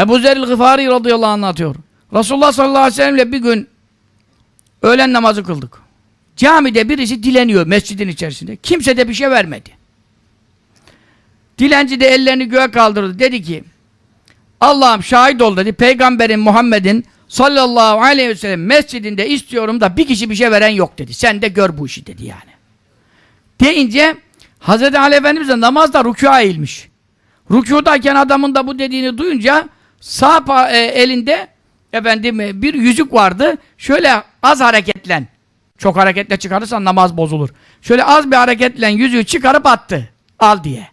Ebu Zeril Gıfari radıyallahu anh anlatıyor. Resulullah sallallahu aleyhi ve sellemle bir gün öğlen namazı kıldık. Camide birisi dileniyor mescidin içerisinde. Kimse de bir şey vermedi. Dilenci de ellerini göğe kaldırdı. Dedi ki Allah'ım şahit ol dedi. Peygamberin Muhammed'in sallallahu aleyhi ve sellem mescidinde istiyorum da bir kişi bir şey veren yok dedi. Sen de gör bu işi dedi yani. Deyince Hazreti Ali Efendimiz de namazda rükûa eğilmiş. Rükûdayken adamın da bu dediğini duyunca sağ e, elinde efendim e, bir yüzük vardı. Şöyle az hareketlen. Çok hareketle çıkarırsan namaz bozulur. Şöyle az bir hareketle yüzüğü çıkarıp attı. Al diye.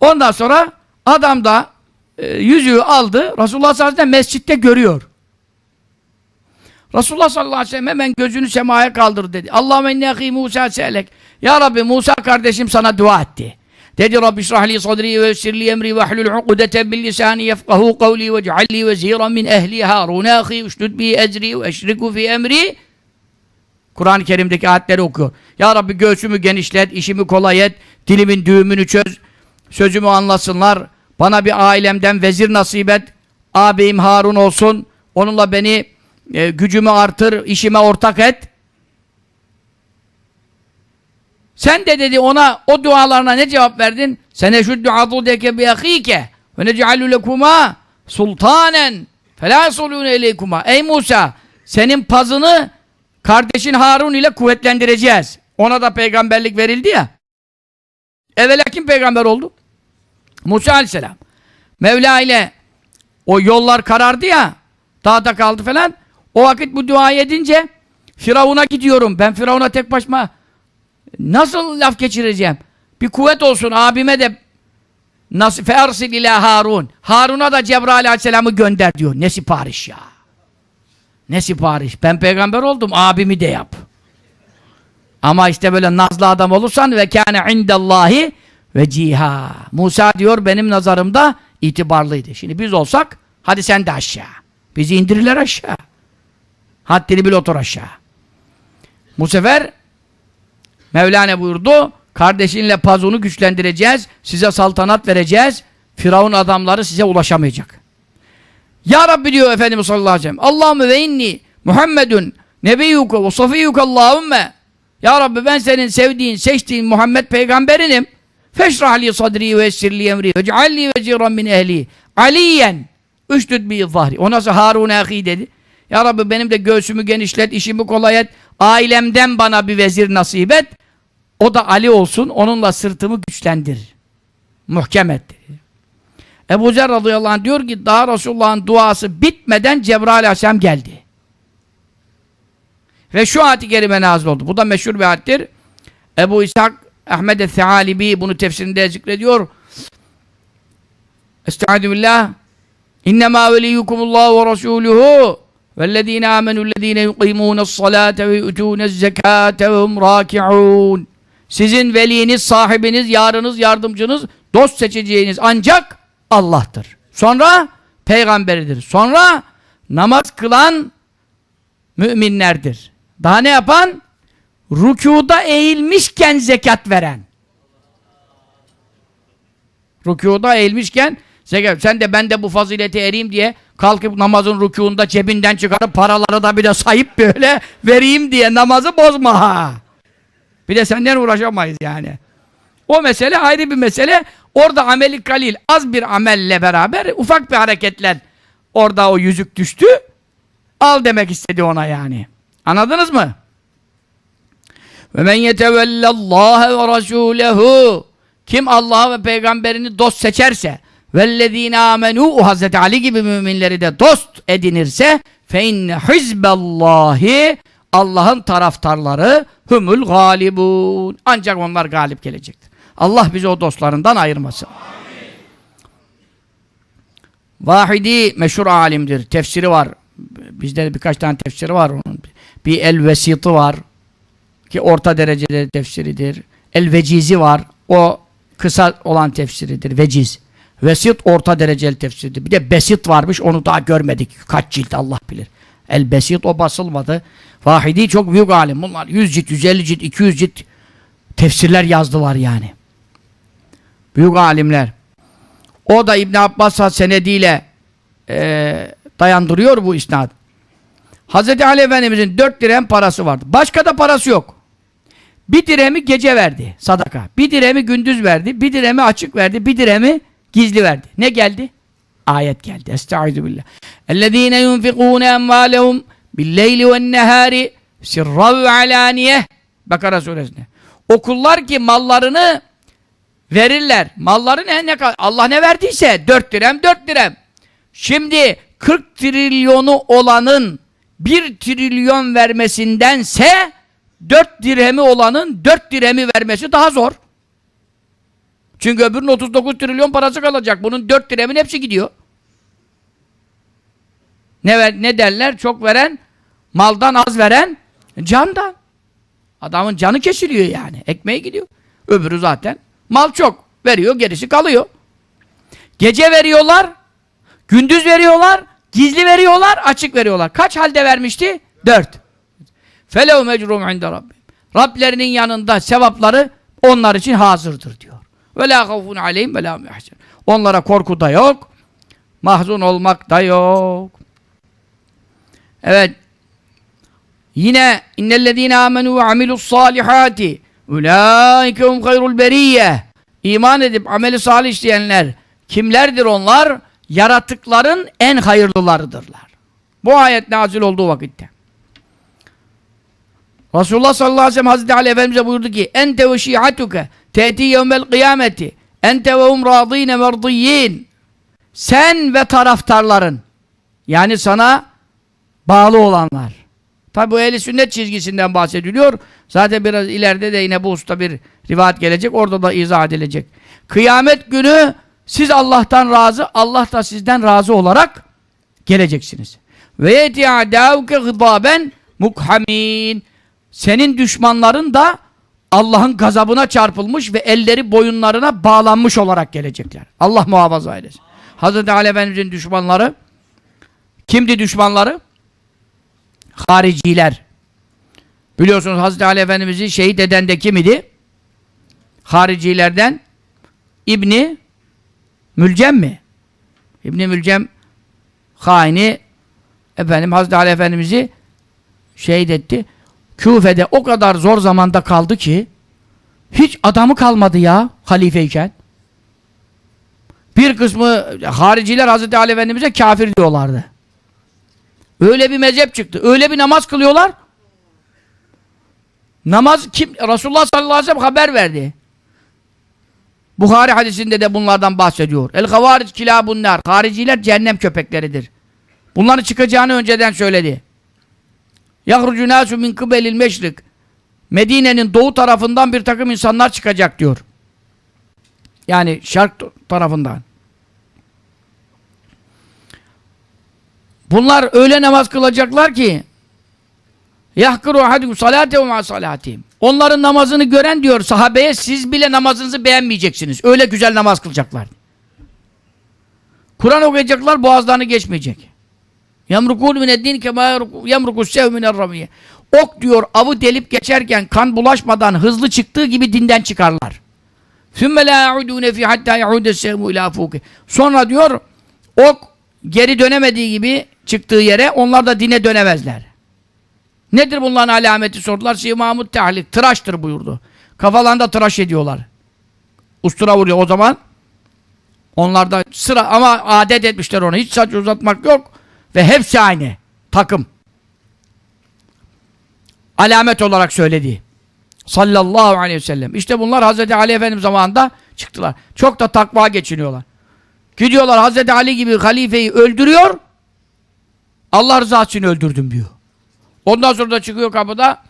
Ondan sonra adam da e, yüzüğü aldı. Resulullah sallallahu aleyhi ve sellem mescitte görüyor. Resulullah sallallahu aleyhi ve sellem hemen gözünü semaya kaldırdı dedi. Allahümme inni ahi Musa selek. Ya Rabbi Musa kardeşim sana dua etti. Dedi Rabbi şrahli sadri ve yessirli emri ve hlul ukudeten bil lisani yefkahu kavli ve cealli veziran min ehli harun ahi üştüd bi ezri ve eşriku fi emri Kur'an-ı Kerim'deki ayetleri okuyor. Ya Rabbi göğsümü genişlet, işimi kolay et, dilimin düğümünü çöz, sözümü anlasınlar, bana bir ailemden vezir nasip et, ağabeyim Harun olsun, onunla beni e, gücümü artır, işime ortak et. Sen de dedi ona o dualarına ne cevap verdin? Sene şuddu adudeke bi ahike ve nec'alu lekuma sultanen felâ yasulûne ileykuma. Ey Musa senin pazını kardeşin Harun ile kuvvetlendireceğiz. Ona da peygamberlik verildi ya. Evvela kim peygamber oldu? Musa aleyhisselam. Mevla ile o yollar karardı ya, dağda kaldı falan. O vakit bu duayı edince Firavun'a gidiyorum. Ben Firavun'a tek başıma nasıl laf geçireceğim? Bir kuvvet olsun abime de nasıl fersil ila Harun. Harun'a da Cebrail aleyhisselamı gönder diyor. Ne sipariş ya? Ne sipariş? Ben peygamber oldum. Abimi de yap. Ama işte böyle nazlı adam olursan ve kâne indallahi ve ciha. Musa diyor benim nazarımda itibarlıydı. Şimdi biz olsak hadi sen de aşağı. Bizi indirirler aşağı. Haddini bil otur aşağı. Bu sefer Mevlana buyurdu. Kardeşinle pazunu güçlendireceğiz. Size saltanat vereceğiz. Firavun adamları size ulaşamayacak. Ya Rabbi diyor Efendimiz sallallahu aleyhi ve sellem. Allahümme ve inni Muhammedun nebiyyuke ve safiyyuke Allahümme. Ya Rabbi ben senin sevdiğin, seçtiğin Muhammed peygamberinim. Feşrah li sadri ve essirli emri ve cealli veziran min ehli. Aliyen. Üştüd bi zahri. O nasıl Harun ahi dedi. Ya Rabbi benim de göğsümü genişlet, işimi kolay et. Ailemden bana bir vezir nasip et. O da Ali olsun. Onunla sırtımı güçlendir. Muhkem et. Ebu Zer radıyallahu anh diyor ki daha Resulullah'ın duası bitmeden Cebrail aleyhisselam geldi. Ve şu ayet-i kerime nazil oldu. Bu da meşhur bir ayettir. Ebu İshak Ahmed el-Thealibi bunu tefsirinde zikrediyor. Estaizu billah. İnnemâ veliyyukumullahu ve rasûluhu vellezîne âmenûllezîne yuqîmûne's-salâte ve yu'tûne'z-zekâte ve hum râki'ûn. Sizin veliniz, sahibiniz, yarınız, yardımcınız, dost seçeceğiniz ancak Allah'tır. Sonra peygamberidir. Sonra namaz kılan müminlerdir. Daha ne yapan? Rükuda eğilmişken zekat veren. Rükuda eğilmişken zekat. Sen de ben de bu fazilete ereyim diye kalkıp namazın rükûunda cebinden çıkarıp paraları da bir de sayıp böyle vereyim diye namazı bozma ha. Bir de senden uğraşamayız yani. O mesele ayrı bir mesele. Orada ameli kalil, az bir amelle beraber ufak bir hareketler orada o yüzük düştü. Al demek istedi ona yani. Anladınız mı? Ve men yetevellallaha ve rasûlehu kim Allah'ı ve peygamberini dost seçerse vellezîne âmenû o Hazreti Ali gibi müminleri de dost edinirse fe inne hizbellahi Allah'ın taraftarları humul galibun. Ancak onlar galip gelecektir. Allah bizi o dostlarından ayırmasın. Vahidi meşhur alimdir. Tefsiri var. Bizde de birkaç tane tefsiri var onun. Bir el vesitı var. Ki orta derecede tefsiridir. El vecizi var. O kısa olan tefsiridir. Veciz. Vesit orta dereceli tefsiridir. Bir de besit varmış. Onu daha görmedik. Kaç cilt Allah bilir. El besit o basılmadı. Vahidi çok büyük alim. Bunlar 100 cilt, 150 cilt, 200 cilt tefsirler yazdılar yani. Büyük alimler. O da İbn Abbas'a senediyle e, dayandırıyor bu isnad. Hazreti Ali Efendimizin dört dirhem parası vardı. Başka da parası yok. Bir dirhemi gece verdi sadaka. Bir dirhemi gündüz verdi. Bir dirhemi açık verdi. Bir dirhemi gizli verdi. Ne geldi? Ayet geldi. Estaizu billah. اَلَّذ۪ينَ يُنْفِقُونَ اَمْوَالَهُمْ بِالْلَيْلِ وَالنَّهَارِ سِرَّ وَعَلَانِيَةِ Bakara suresinde. O kullar ki mallarını verirler. Malları ne, ne kadar? Allah ne verdiyse dört dirhem dört dirhem. Şimdi 40 trilyonu olanın bir trilyon vermesindense dört dirhemi olanın dört dirhemi vermesi daha zor. Çünkü öbürünün 39 trilyon parası kalacak. Bunun dört dirhemin hepsi gidiyor. Ne, ver, ne derler? Çok veren, maldan az veren, candan. Adamın canı kesiliyor yani. Ekmeği gidiyor. Öbürü zaten mal çok. Veriyor, gerisi kalıyor. Gece veriyorlar, gündüz veriyorlar, gizli veriyorlar, açık veriyorlar. Kaç halde vermişti? Dört. Felev mecrum inde rabbim. Rablerinin yanında sevapları onlar için hazırdır diyor. Ve la havfun aleyhim ve. Onlara korku da yok, mahzun olmak da yok. Evet. Yine innellezîne âmenû ve amilus salihâti ulaike hum hayrul. İman edip ameli salih işleyenler kimlerdir onlar? Yaratıkların en hayırlılarıdırlar. Bu ayet nazil olduğu vakitte. Resulullah sallallahu aleyhi ve sellem Hazreti Ali Efendimiz'e buyurdu ki ente ve şi'atuke te'ti yevmel kıyameti ente ve hum radîne merdiyyin sen ve taraftarların yani sana bağlı olanlar. Tabi bu ehli sünnet çizgisinden bahsediliyor. Zaten biraz ileride de yine bu usta bir rivayet gelecek. Orada da izah edilecek. Kıyamet günü siz Allah'tan razı, Allah da sizden razı olarak geleceksiniz. Ve yeti adauke gıdaben mukhamin. Senin düşmanların da Allah'ın gazabına çarpılmış ve elleri boyunlarına bağlanmış olarak gelecekler. Allah muhafaza eylesin. Hazreti Ali Efendimiz'in düşmanları kimdi düşmanları? Hariciler. Biliyorsunuz Hazreti Ali Efendimiz'i şehit eden de kim idi? Haricilerden İbni Mülcem mi? İbni Mülcem haini efendim Hazreti Ali Efendimiz'i şehit etti. Küfe'de o kadar zor zamanda kaldı ki hiç adamı kalmadı ya halifeyken. Bir kısmı hariciler Hazreti Ali Efendimiz'e kafir diyorlardı. Öyle bir mezhep çıktı. Öyle bir namaz kılıyorlar. Namaz kim? Resulullah sallallahu aleyhi ve sellem haber verdi. Buhari hadisinde de bunlardan bahsediyor. El havaric kilabun nar. Hariciler cehennem köpekleridir. Bunların çıkacağını önceden söyledi. Yahrucu nasu min kıbelil meşrik. Medine'nin doğu tarafından bir takım insanlar çıkacak diyor. Yani şark tarafından. Bunlar öyle namaz kılacaklar ki yahkuru ahadukum salatehu ma. Onların namazını gören diyor sahabeye siz bile namazınızı beğenmeyeceksiniz. Öyle güzel namaz kılacaklar. Kur'an okuyacaklar boğazlarını geçmeyecek. Yamrukun mineddin kema yamrukus sev minerramiye. Ok diyor avı delip geçerken kan bulaşmadan hızlı çıktığı gibi dinden çıkarlar. Sümme la yaudune fi hatta yaude sevmu ila fuki. Sonra diyor ok geri dönemediği gibi çıktığı yere onlar da dine dönemezler. Nedir bunların alameti sordular. Simamut tahlik. Tıraştır buyurdu. Kafalarında tıraş ediyorlar. Ustura vuruyor o zaman. Onlar da sıra ama adet etmişler ona. Hiç saç uzatmak yok. Ve hepsi aynı. Takım. Alamet olarak söyledi. Sallallahu aleyhi ve sellem. İşte bunlar Hazreti Ali Efendimiz zamanında çıktılar. Çok da takva geçiniyorlar. Gidiyorlar Hazreti Ali gibi halifeyi öldürüyor. Allah rızası için öldürdüm diyor. Ondan sonra da çıkıyor kapıda.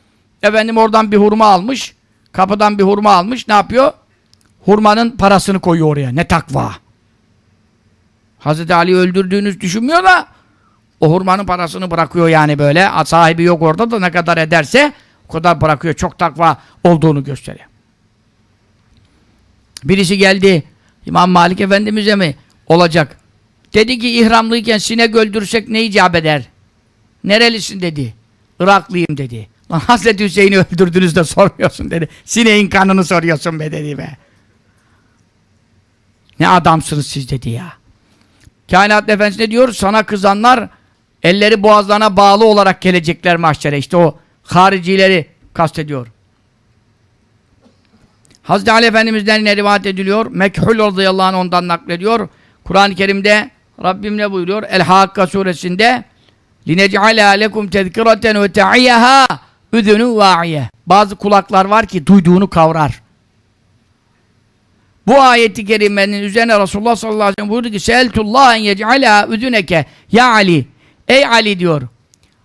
Efendim oradan bir hurma almış. Kapıdan bir hurma almış. Ne yapıyor? Hurmanın parasını koyuyor oraya. Ne takva. Hazreti Ali öldürdüğünüz düşünmüyor da o hurmanın parasını bırakıyor yani böyle. Sahibi yok orada da ne kadar ederse o kadar bırakıyor. Çok takva olduğunu gösteriyor. Birisi geldi. İmam Malik Efendimiz'e mi olacak? Dedi ki ihramlıyken sinek öldürsek ne icap eder? Nerelisin dedi. Iraklıyım dedi. Lan Hazreti Hüseyin'i öldürdünüz de sormuyorsun dedi. Sineğin kanını soruyorsun be dedi be. Ne adamsınız siz dedi ya. Kainat Efendisi ne diyor? Sana kızanlar elleri boğazlarına bağlı olarak gelecekler mahşere. İşte o haricileri kastediyor. Hazreti Ali Efendimiz'den yine rivayet ediliyor. Mekhul radıyallahu anh ondan naklediyor. Kur'an-ı Kerim'de Rabbim ne buyuruyor? El-Hakka suresinde لِنَجْعَلَا لَكُمْ تَذْكِرَةً وَتَعِيَهَا اُذُنُ وَاعِيَةً Bazı kulaklar var ki duyduğunu kavrar. Bu ayeti kerimenin üzerine Resulullah sallallahu aleyhi ve sellem buyurdu ki Seeltullah en yec'alâ üdüneke Ya Ali Ey Ali diyor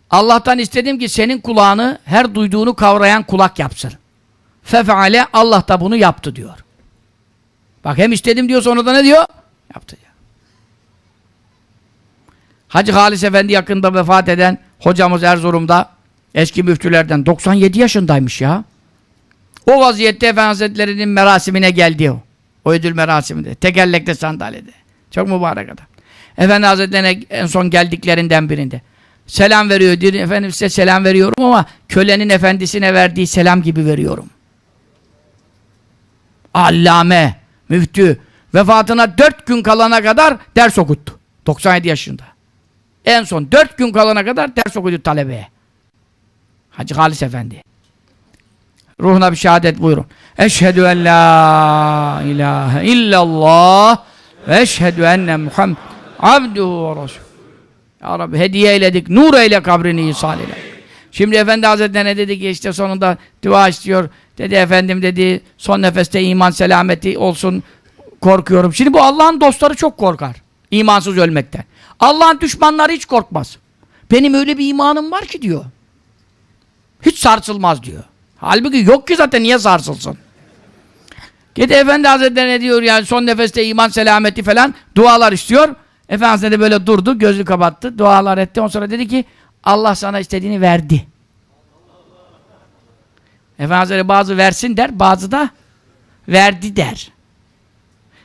Allah'tan istedim ki senin kulağını her duyduğunu kavrayan kulak yapsın. Fefeale Allah da bunu yaptı diyor. Bak hem istedim diyor sonra da ne diyor? Yaptı diyor. Hacı Halis Efendi yakında vefat eden hocamız Erzurum'da eski müftülerden 97 yaşındaymış ya. O vaziyette Efendi Hazretleri'nin merasimine geldi o. O ödül merasiminde. Tekerlekte sandalyede. Çok mübarek adam. Efendi Hazretlerine en son geldiklerinden birinde. Selam veriyor. Diyor, efendim size selam veriyorum ama kölenin efendisine verdiği selam gibi veriyorum. Allame, müftü. Vefatına dört gün kalana kadar ders okuttu. 97 yaşında. En son dört gün kalana kadar ders okuttu talebeye. Hacı Halis Efendi. Ruhuna bir şehadet buyurun. Eşhedü en la ilahe illallah ve eşhedü enne Muhammed abduhu ve resul. Ya Rabbi hediye eyledik. Nur eyle kabrini ihsan eyle. Şimdi Efendi Hazretlerine dedi ki işte sonunda dua istiyor. Dedi efendim dedi son nefeste iman selameti olsun korkuyorum. Şimdi bu Allah'ın dostları çok korkar. imansız ölmekten. Allah'ın düşmanları hiç korkmaz. Benim öyle bir imanım var ki diyor. Hiç sarsılmaz diyor. Halbuki yok ki zaten niye sarsılsın? Gidi Efendi Hazretleri ne diyor yani son nefeste iman selameti falan dualar istiyor. Efendi Hazretleri böyle durdu, gözü kapattı, dualar etti. Ondan sonra dedi ki Allah sana istediğini verdi. Efendi Hazretleri bazı versin der, bazı da verdi der.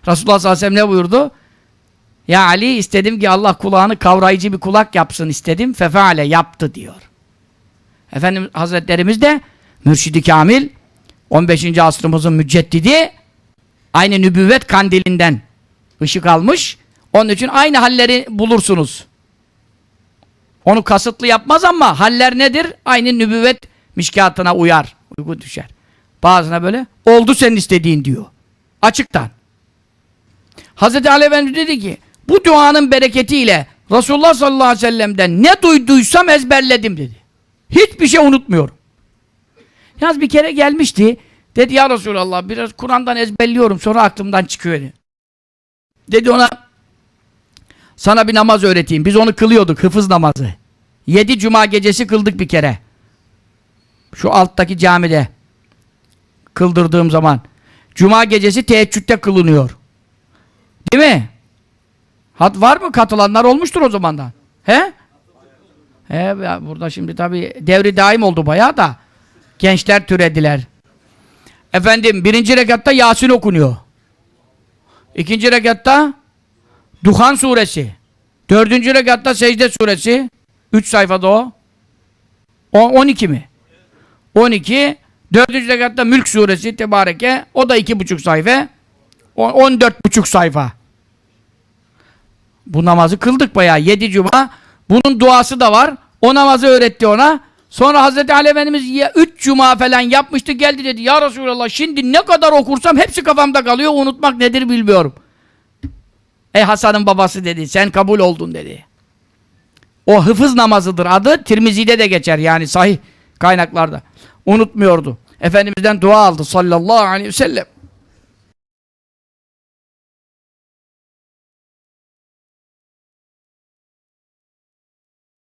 Resulullah sallallahu aleyhi ve sellem ne buyurdu? Ya Ali istedim ki Allah kulağını kavrayıcı bir kulak yapsın istedim. Fefeale yaptı diyor. Efendim Hazretlerimiz de Mürşidi Kamil 15. asrımızın müceddidi aynı nübüvvet kandilinden ışık almış. Onun için aynı halleri bulursunuz. Onu kasıtlı yapmaz ama haller nedir? Aynı nübüvvet mişkatına uyar. Uygun düşer. Bazına böyle oldu senin istediğin diyor. Açıktan. Hazreti Ali Efendimiz dedi ki bu duanın bereketiyle Resulullah sallallahu aleyhi ve sellem'den ne duyduysam ezberledim dedi. Hiçbir şey unutmuyorum. Yalnız bir kere gelmişti. Dedi ya Resulallah biraz Kur'an'dan ezberliyorum sonra aklımdan çıkıyor. Dedi ona sana bir namaz öğreteyim. Biz onu kılıyorduk hıfız namazı. Yedi cuma gecesi kıldık bir kere. Şu alttaki camide kıldırdığım zaman. Cuma gecesi teheccüde kılınıyor. Değil mi? Hat var mı? Katılanlar olmuştur o zamandan. He? He burada şimdi tabii devri daim oldu bayağı da gençler türediler. Efendim birinci rekatta Yasin okunuyor. İkinci rekatta Duhan suresi. Dördüncü rekatta Secde suresi. Üç sayfada o. o 12 mi? 12. Dördüncü rekatta Mülk suresi Tebareke. O da iki buçuk sayfa. O- On dört buçuk sayfa. Bu namazı kıldık bayağı. Yedi cuma. Bunun duası da var. O namazı öğretti ona. Sonra Hazreti Ali Efendimiz ya üç cuma falan yapmıştı geldi dedi. Ya Resulallah şimdi ne kadar okursam hepsi kafamda kalıyor. Unutmak nedir bilmiyorum. Ey Hasan'ın babası dedi. Sen kabul oldun dedi. O hıfız namazıdır adı. Tirmizi'de de geçer yani sahih kaynaklarda. Unutmuyordu. Efendimiz'den dua aldı sallallahu aleyhi ve sellem.